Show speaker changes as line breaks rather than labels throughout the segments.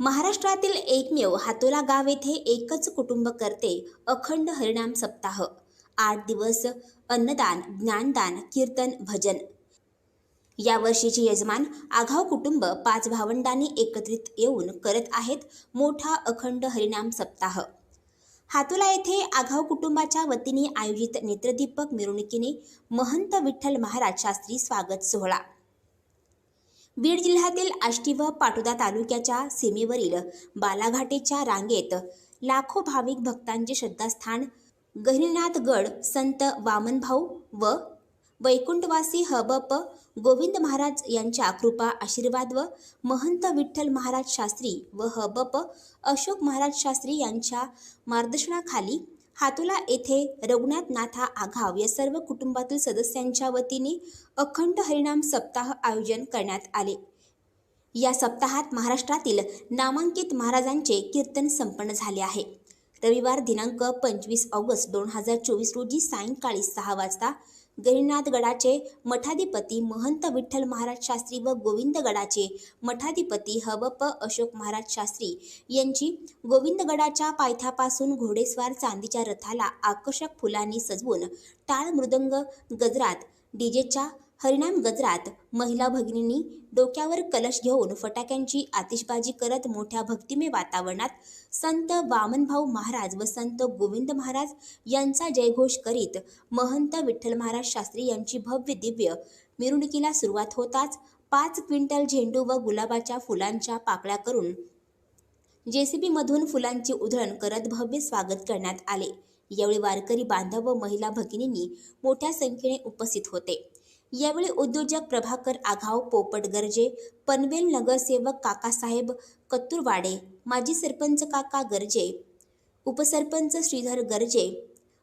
महाराष्ट्रातील एकमेव हातोला गाव येथे एकच कुटुंब करते अखंड हरिणाम सप्ताह. आठ दिवस अन्नदान ज्ञानदान कीर्तन भजन. या वर्षीचे यजमान आघाव कुटुंब पाच भावंडांनी एकत्रित येऊन करत आहेत मोठा अखंड हरिणाम सप्ताह. हातोला येथे आघाव कुटुंबाच्या वतीने आयोजित नेत्रदीपक मिरवणुकीने महंत विठ्ठल महाराज शास्त्री स्वागत सोहळा. बीड जिल्ह्यातील आष्टी व पाटोदा तालुक्याच्या सीमेवरील बालाघाटेच्या रांगेत लाखो भाविक भक्तांचे श्रद्धास्थान गहिनीनाथगड संत वामनभाऊ व वैकुंठवासी हबप गोविंद महाराज यांच्या कृपा आशीर्वाद व महंत विठ्ठल महाराज शास्त्री व हबप अशोक महाराज शास्त्री यांच्या मार्गदर्शनाखाली हातोला येथे रघुनाथनाथा आघाव या सर्व कुटुंबातील सदस्यांच्या वतीने अखंड हरिणाम सप्ताह आयोजन करण्यात आले. या सप्ताहात महाराष्ट्रातील नामांकित महाराजांचे कीर्तन संपन्न झाले आहे. रविवार दिनांक पंचवीस ऑगस्ट दोन हजार चोवीस रोजी सायंकाळी सहा वाजता गहिनाथगडाचे मठाधिपती महंत विठ्ठल महाराज शास्त्री व गोविंदगडाचे मठाधिपती हवप अशोक महाराज शास्त्री यांची गोविंदगडाच्या पायथ्यापासून घोडेस्वार चांदीच्या रथाला आकर्षक फुलांनी सजवून टाळ मृदंग गजरात डीजेच्या हरिनाम गजरात महिला भगिनींनी डोक्यावर कलश घेऊन फटाक्यांची आतिषबाजी करत मोठ्या भक्तिमय वातावरणात संत वामनभाऊ महाराज व संत गोविंद महाराज यांचा जयघोष करीत महंत विठ्ठल महाराज शास्त्री यांची भव्य दिव्य मिरवणुकीला सुरुवात होताच पाच क्विंटल झेंडू व गुलाबाच्या फुलांच्या पाकळ्या करून जेसीबीमधून फुलांची उधळण करत भव्य स्वागत करण्यात आले. यावेळी वारकरी बांधव व महिला भगिनींनी मोठ्या संख्येने उपस्थित होते. यावेळी उद्योजक प्रभाकर आघाव पोपट गर्जे पनवेल नगरसेवक काकासाहेब कत्तुरवाडे माजी सरपंच काका गर्जे उपसरपंच श्रीधर गर्जे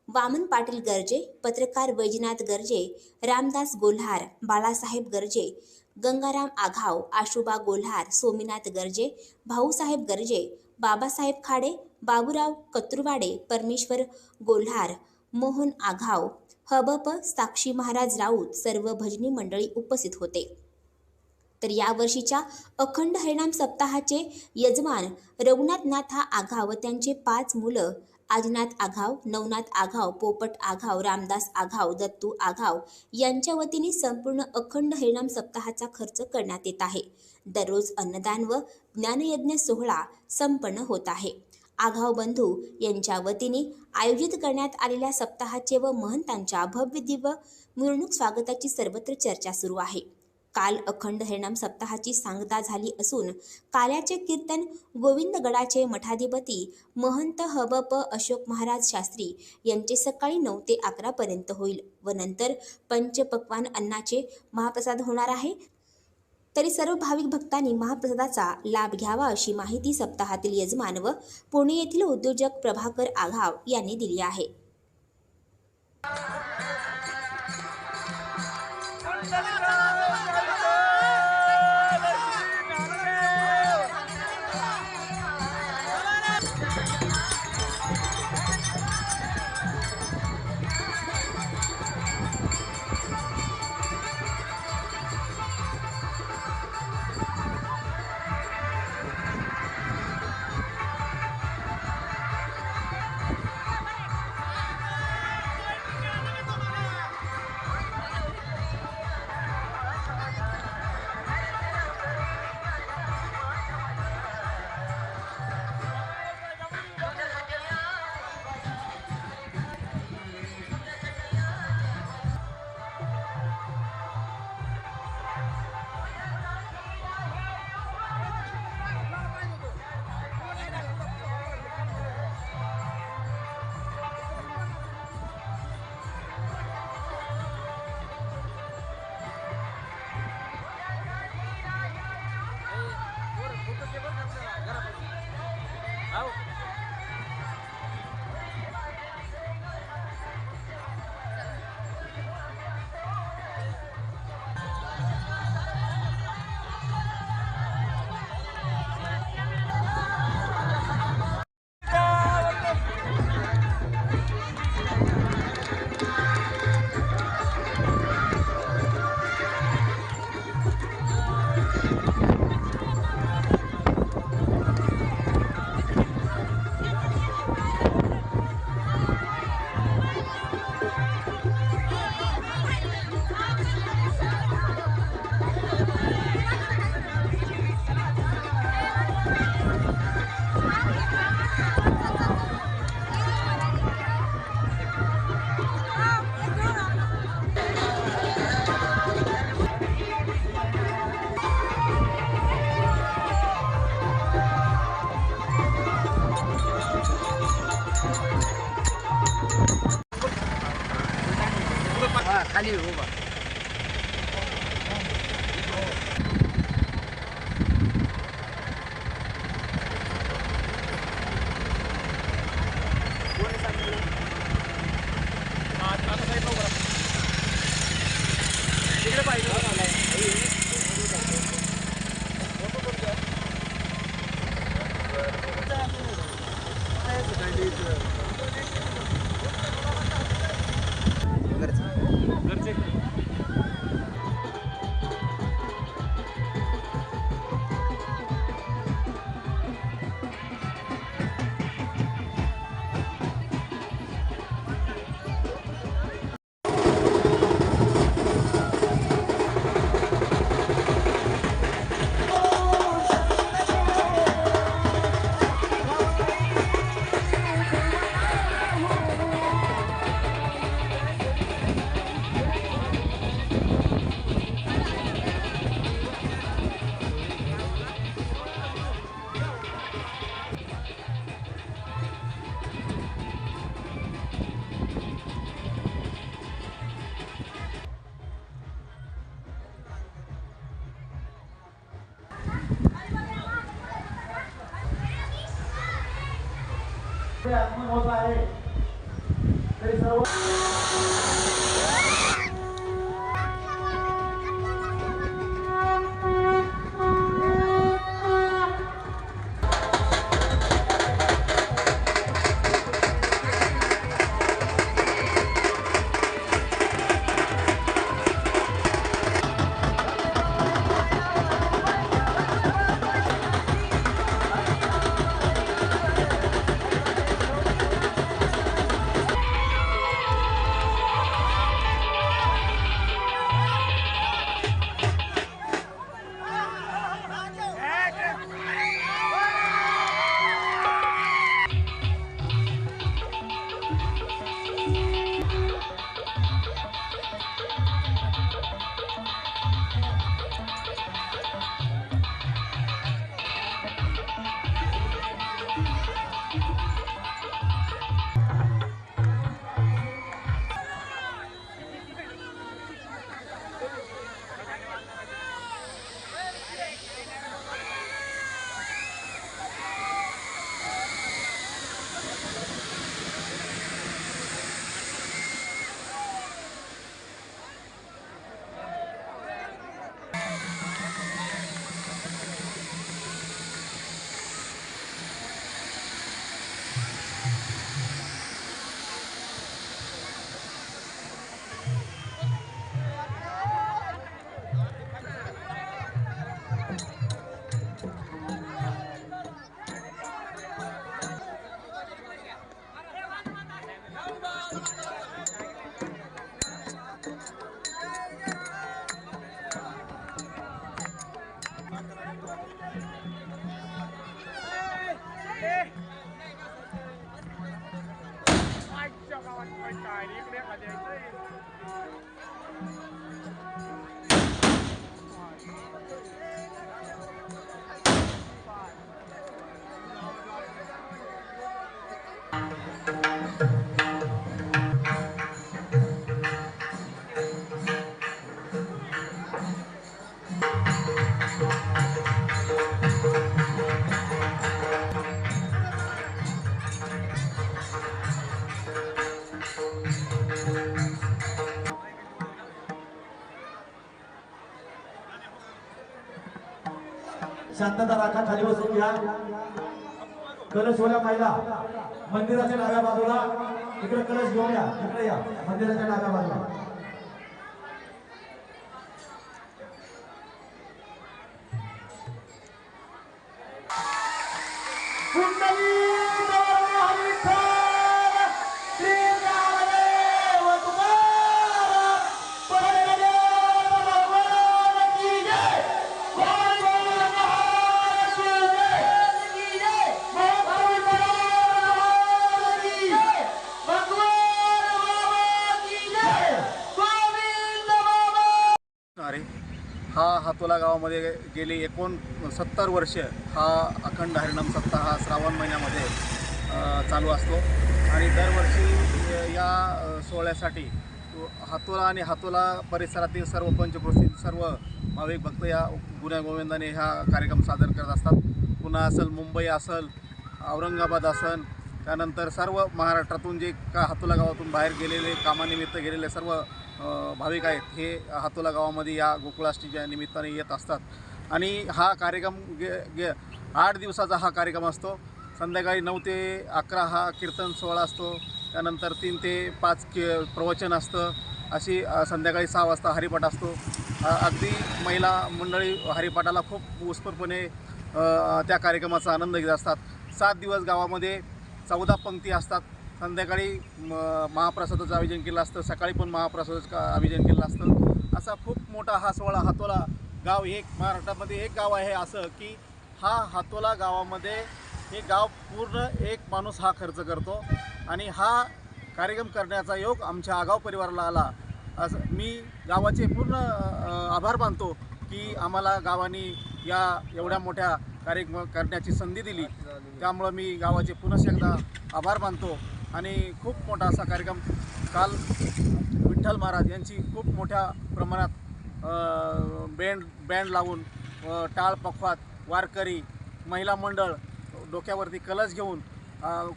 वामन पाटील गर्जे पत्रकार वैजनाथ गर्जे रामदास गोल्हार बाळासाहेब गर्जे गंगाराम आघाव आशुबा गोल्हार सोमीनाथ गर्जे भाऊसाहेब गर्जे बाबासाहेब खाडे बाबूराव कत्तुरवाडे परमेश्वर गोल्हार मोहन आघाव हबप साक्षी महाराज राऊत सर्व भजनी मंडळी उपस्थित होते. तर यावर्षीच्या अखंड हरिनाम सप्ताहाचे यजमान रघुनाथनाथा आघाव व त्यांचे पाच मुलं आजनाथ आघाव नवनाथ आघाव पोपट आघाव रामदास आघाव दत्तू आघाव यांच्या वतीने संपूर्ण अखंड हरिनाम सप्ताहाचा खर्च करण्यात येत आहे. दररोज अन्नदान व ज्ञानयज्ञ सोहळा संपन्न होत आहे. आघाव बंधू यांच्या वतीने आयोजित करण्यात आलेल्या सप्ताहाचे व महंतांच्या भव्य दिव्य मिरवणूक स्वागताची सर्वत्र चर्चा सुरू आहे. काल अखंड हरिणाम सप्ताहाची सांगता झाली असून काल्याचे कीर्तन गोविंदगडाचे मठाधिपती महंत हबप अशोक महाराज शास्त्री यांचे सकाळी नऊ ते अकरापर्यंत होईल व नंतर पंचपक्वान अन्नाचे महाप्रसाद होणार आहे. तरी सर्व भाविक भक्तांनी महाप्रसादाचा लाभ घ्यावा अशी माहिती सप्ताहातील यजमान व पुणे येथील उद्योजक प्रभाकर आघाव यांनी दिली आहे.
होत आहे तरी सर्व शांतता राखा खाली बसून घ्या. कलश ओल्या पाहिला मंदिराच्या डाव्या बाजूला. इकडे कलश घेऊन या इकडे या. मंदिराच्या डाव्या बाजूला.
गावामध्ये गेली एकोणसत्तर वर्ष हा अखंड हरिणाम सत्ता हा श्रावण महिन्यामध्ये चालू असतो. आणि दरवर्षी या सोहळ्यासाठी हातोला आणि हातोला परिसरातील सर्व पंचकृषी सर्व भाविक भक्त या गुण्यागोविंदाने हा कार्यक्रम सादर करत असतात. पुन्हा असेल मुंबई असेल औरंगाबाद असेल त्यानंतर सर्व महाराष्ट्रातून जे का हातोला गावातून बाहेर गेलेले कामानिमित्त गेलेले सर्व भाविक आहेत हे हातोला गावामध्ये या गोकुळाष्टीच्या निमित्ताने येत असतात. आणि हा कार्यक्रम गे गे आठ दिवसाचा हा कार्यक्रम असतो. संध्याकाळी नऊ ते अकरा हा कीर्तन सोहळा असतो. त्यानंतर तीन ते पाच के प्रवचन असतं. अशी संध्याकाळी सहा वाजता हरिपाठ असतो. अगदी महिला मंडळी हरिपाठाला खूप उत्स्फूर्तपणे त्या कार्यक्रमाचा आनंद घेत असतात. सात दिवस गावामध्ये चौदा पंक्ती असतात. संध्याकाळी म महाप्रसादाचं आयोजन केलं असतं सकाळी पण महाप्रसादाचं का आयोजन केलं असतं. असा खूप मोठा हा सोहळा हातोला गाव हे एक महाराष्ट्रामध्ये एक गाव आहे असं की हा हातोला गावामध्ये हे गाव पूर्ण एक माणूस हा खर्च करतो आणि हा कार्यक्रम करण्याचा योग आमच्या आगाव परिवाराला आला. असं मी गावाचे पूर्ण आभार मानतो की आम्हाला गावाने या एवढ्या मोठ्या कार्यक्रम करण्याची संधी दिली. त्यामुळं मी गावाचे पुनश्च एकदा आभार मानतो. आणि खूप मोठा असा कार्यक्रम काल विठ्ठल महाराज यांची खूप मोठ्या प्रमाणात बँड बँड लावून टाळ पखवात वारकरी महिला मंडळ डोक्यावरती कलश घेऊन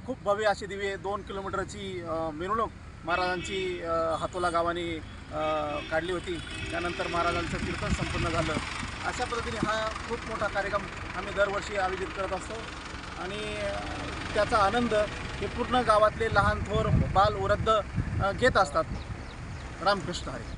खूप भव्य अशी दिवे दोन किलोमीटरची मिरवणूक महाराजांची हातोला गावाने काढली होती. त्यानंतर महाराजांचं कीर्तन संपन्न झालं. अशा पद्धतीने हा खूप मोठा कार्यक्रम आम्ही दरवर्षी आयोजित करत असतो. आणि त्याचा आनंद हे पूर्ण गावातले लहान थोर बाल वृद्ध घेत असतात. रामकृष्ण हरी.